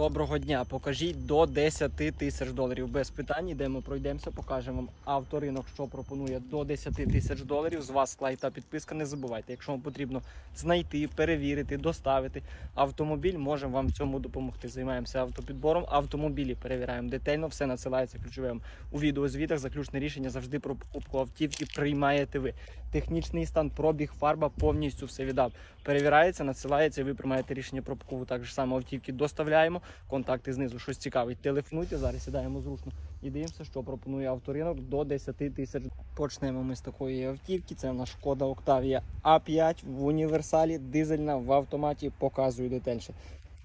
Доброго дня. Покажіть до 10 тисяч доларів. Без питань йдемо, пройдемося, покажемо вам авторинок, що пропонує до 10 тисяч доларів. З вас лайк та підписка. Не забувайте. Якщо вам потрібно знайти, перевірити, доставити автомобіль, можемо вам в цьому допомогти. Займаємося автопідбором. Автомобілі перевіряємо детально. Все надсилається ключовим у відеозвітах. Заключне рішення завжди про покупку автівки приймаєте ви. Технічний стан, пробіг, фарба повністю все віддав. Перевіряється, надсилається. Ви приймаєте рішення про покупку. Так же само автівки доставляємо. Контакти знизу щось цікавить. Телефонуйте. Зараз сідаємо зручно і дивимося, що пропонує авторинок до 10 тисяч. Почнемо ми з такої автівки. Це наша шкода Octavia A5 в універсалі, дизельна в автоматі. Показую детальніше.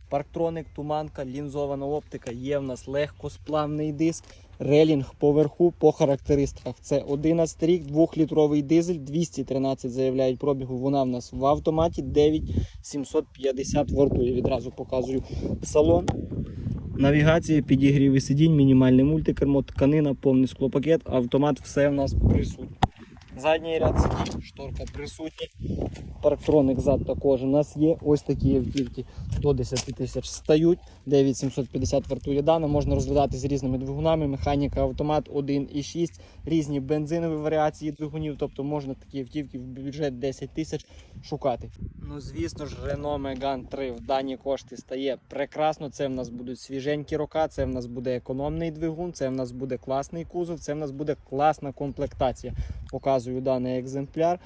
Парктроник, туманка, лінзована оптика. Є в нас легкосплавний диск, релінг поверху по характеристиках. Це 11 рік, 2-літровий дизель, 213 заявляють пробігу. Вона в нас в автоматі 9750 вартує. Відразу показую салон. Навігація, підігріви сидінь, мінімальне мультикермо, тканина, повний склопакет, автомат, все в нас присутнє. Задній ряд сидінь, шторка присутня. Парктроник зад також у нас є. Ось такі автівки до 10 тисяч стають. 9750 вартує дана. Можна розглядати з різними двигунами. Механіка, автомат 1,6, різні бензинові варіації двигунів. Тобто можна такі автівки в бюджет 10 тисяч шукати. Ну, звісно ж, Renault Megane 3 в дані кошти стає прекрасно. Це в нас будуть свіженькі рока, це в нас буде економний двигун, це в нас буде класний кузов, це в нас буде класна комплектація. Показую даний екземпляр.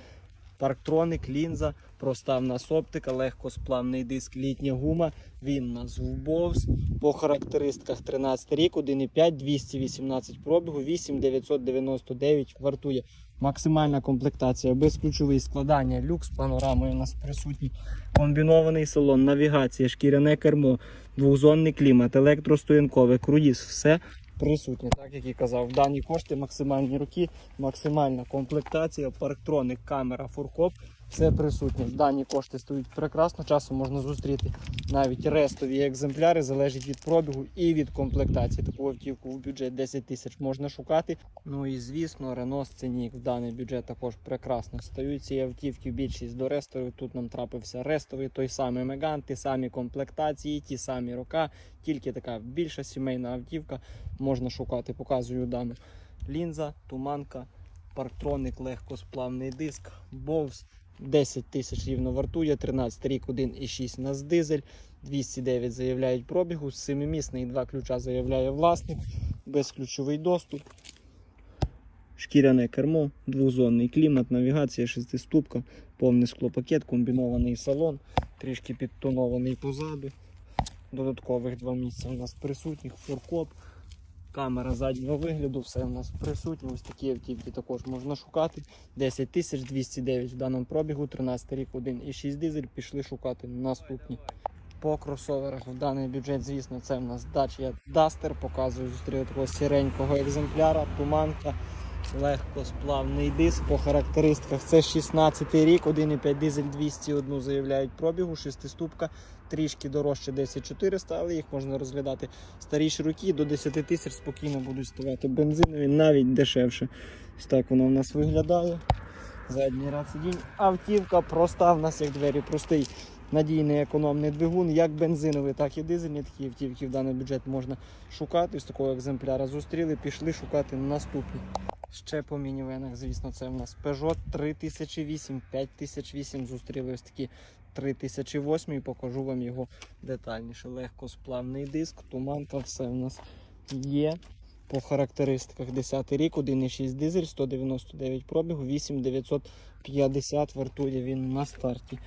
Парктроник, лінза, проста в нас оптика, легкосплавний диск, літня гума. Він у нас в По характеристиках 13 рік, 1,5, 218 пробігу, 8999 вартує. Максимальна комплектація, безключовий складання, люк з панорамою у нас присутній. Комбінований салон, навігація, шкіряне кермо, двохзонний клімат, електростоянкове, круїз, все присутнє. Так як і казав, дані кошти максимальні роки, максимальна комплектація, парктроник, камера, фуркоп. Все присутнє. Дані кошти стоять прекрасно. Часом можна зустріти навіть рестові екземпляри, залежить від пробігу і від комплектації. Таку автівку в бюджет 10 тисяч можна шукати. Ну і звісно, Renault Scenic в даний бюджет також прекрасно стають ці автівки. Більшість до рестових. Тут нам трапився рестовий, той самий Меган, ті самі комплектації, ті самі рока, тільки така більша сімейна автівка можна шукати. Показую дану. Лінза, туманка, парктроник, легкосплавний диск, Bose. 10 тисяч рівно вартує, 13 рік, 1,6 нас дизель, 209 заявляють пробігу, 7-місний, 2 ключа заявляє власник, безключовий доступ, шкіряне кермо, двозонний клімат, навігація, шестиступка, повний склопакет, комбінований салон, трішки підтонований позаду. Додаткових два місця у нас присутніх, фуркоп, камера заднього вигляду, все у нас присутнє. Ось такі автівки також можна шукати. 10 тисяч 209 в даному пробігу, 13 рік, 1,6 дизель, пішли шукати наступні. По кросоверах в даний бюджет, звісно, це в нас Dacia Duster, показую, зустрів такого сіренького екземпляра, туманка, легкосплавний диск по характеристиках. Це 16 рік, 1,5 дизель 201 заявляють пробігу, шестиступка, трішки дорожче 10400, але їх можна розглядати старіші роки, до 10 тисяч спокійно будуть ставати бензинові, навіть дешевше. Ось так воно в нас виглядає. Задній ряд сидінь. Автівка проста, в нас як двері простий. Надійний економний двигун, як бензиновий, так і дизельні. Такі автівки в даний бюджет можна шукати. З такого екземпляра зустріли, пішли шукати наступні. Ще по мінівенах, звісно, це в нас Peugeot 3008, 5008. Зустріли ось такі 3008 і покажу вам його детальніше. Легкосплавний диск, туманка, все в нас є. По характеристиках 10 рік, 1,6 дизель, 199 пробігу, 8950 вартує він на старті.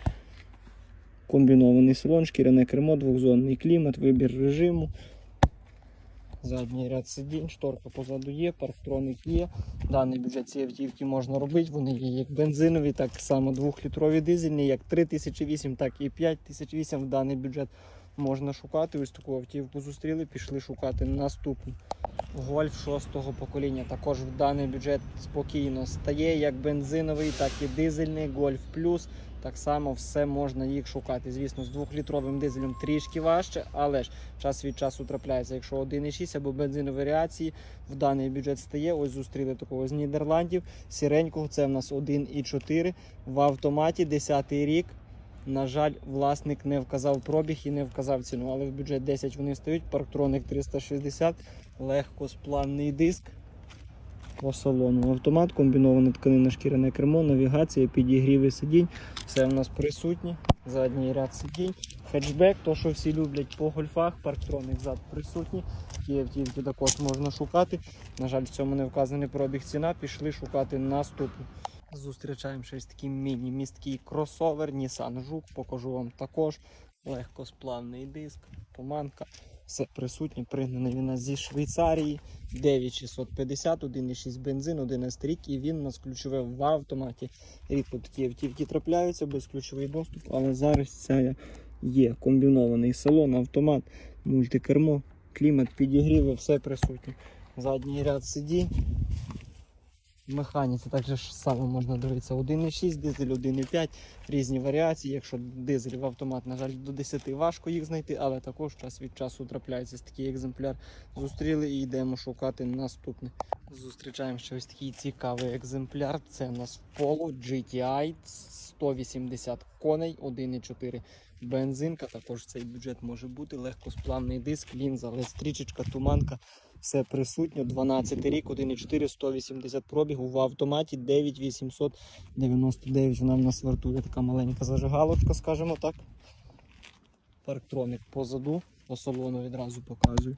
Комбінований салон, шкіряне кермо, двохзонний клімат, вибір режиму. Задній ряд сидінь, шторка позаду є, парктроник є. Даний бюджет цієї автівки можна робити. Вони є як бензинові, так само 2-літрові дизельні, як 3008, так і 5008 в даний бюджет можна шукати. Ось таку автівку зустріли, пішли шукати наступну. Гольф 6-го покоління також в даний бюджет спокійно стає, як бензиновий, так і дизельний, Гольф Плюс. Так само все можна їх шукати. Звісно, з двохлітровим дизелем трішки важче, але ж час від часу трапляється. Якщо 1,6 або бензинові варіації в даний бюджет стає. Ось зустріли такого з Нідерландів. Сіренького це в нас 1,4 в автоматі, 10 рік. На жаль, власник не вказав пробіг і не вказав ціну, але в бюджет 10 вони стають. Парктроник 360, легкосплавний диск по салону. Автомат, комбіноване тканинне шкіряне кермо, навігація, підігріви сидінь. Все в нас присутнє. Задній ряд сидінь. Хетчбек, то що всі люблять по гольфах, парктроник зад присутній. Ті автівки також можна шукати. На жаль, в цьому не вказаний пробіг ціна. Пішли шукати наступну. Зустрічаємо щось такий міні-місткий кросовер, Nissan Жук, покажу вам також. Легкосплавний диск, поманка. Все присутнє, пригнаний він зі Швейцарії. 9650, 1,6 бензин, 11 рік, і він у нас ключове в автоматі. Рідко такі автівки трапляються, безключовий доступ, але зараз ця є комбінований салон, автомат, мультикермо, клімат, підігріви, все присутнє. Задній ряд сидінь. В механіці так же ж само можна дивитися 1,6, дизель 1,5, різні варіації. Якщо дизель в автомат, на жаль, до 10 важко їх знайти, але також час від часу трапляється такий екземпляр. Зустріли і йдемо шукати наступний. Зустрічаємо ще ось такий цікавий екземпляр. Це у нас Polo GTI 180 коней, 1,4 бензинка. Також цей бюджет може бути. Легкосплавний диск, лінза, але стрічечка, туманка. Все присутньо. 12 рік, 1,4, 180 пробігу в автоматі 9899. Вона в нас вартує така маленька зажигалочка, скажімо так. Парктроник позаду, по салону відразу показую.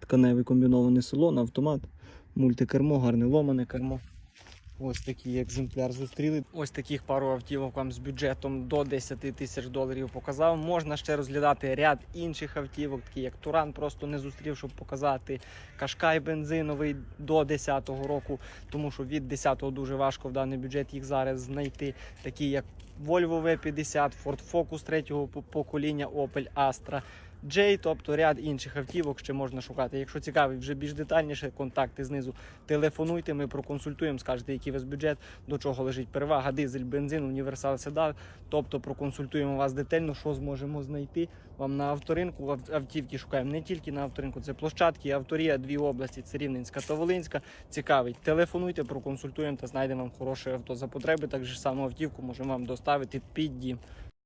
Тканевий комбінований салон, автомат, мультикермо, гарне ломане кермо. Ось такий екземпляр зустріли. Ось таких пару автівок вам з бюджетом до 10 тисяч доларів показав. Можна ще розглядати ряд інших автівок, такі як Туран, просто не зустрів, щоб показати. Кашкай бензиновий до 10-го року, тому що від 10-го дуже важко в даний бюджет їх зараз знайти. Такі як Volvo V50, Ford Focus третього по- покоління, Opel Astra. J, тобто ряд інших автівок ще можна шукати. Якщо цікавий вже більш детальніше, контакти знизу телефонуйте, ми проконсультуємо, скажете, який у вас бюджет, до чого лежить перевага, дизель, бензин, універсал, седан. Тобто проконсультуємо вас детально, що зможемо знайти вам на авторинку. Ав- Автівки шукаємо не тільки на авторинку, це площадки, авторія, дві області, це Рівненська та Волинська. Цікавить. Телефонуйте, проконсультуємо та знайдемо вам хороше авто за потреби. Так же само автівку можемо вам доставити під дім.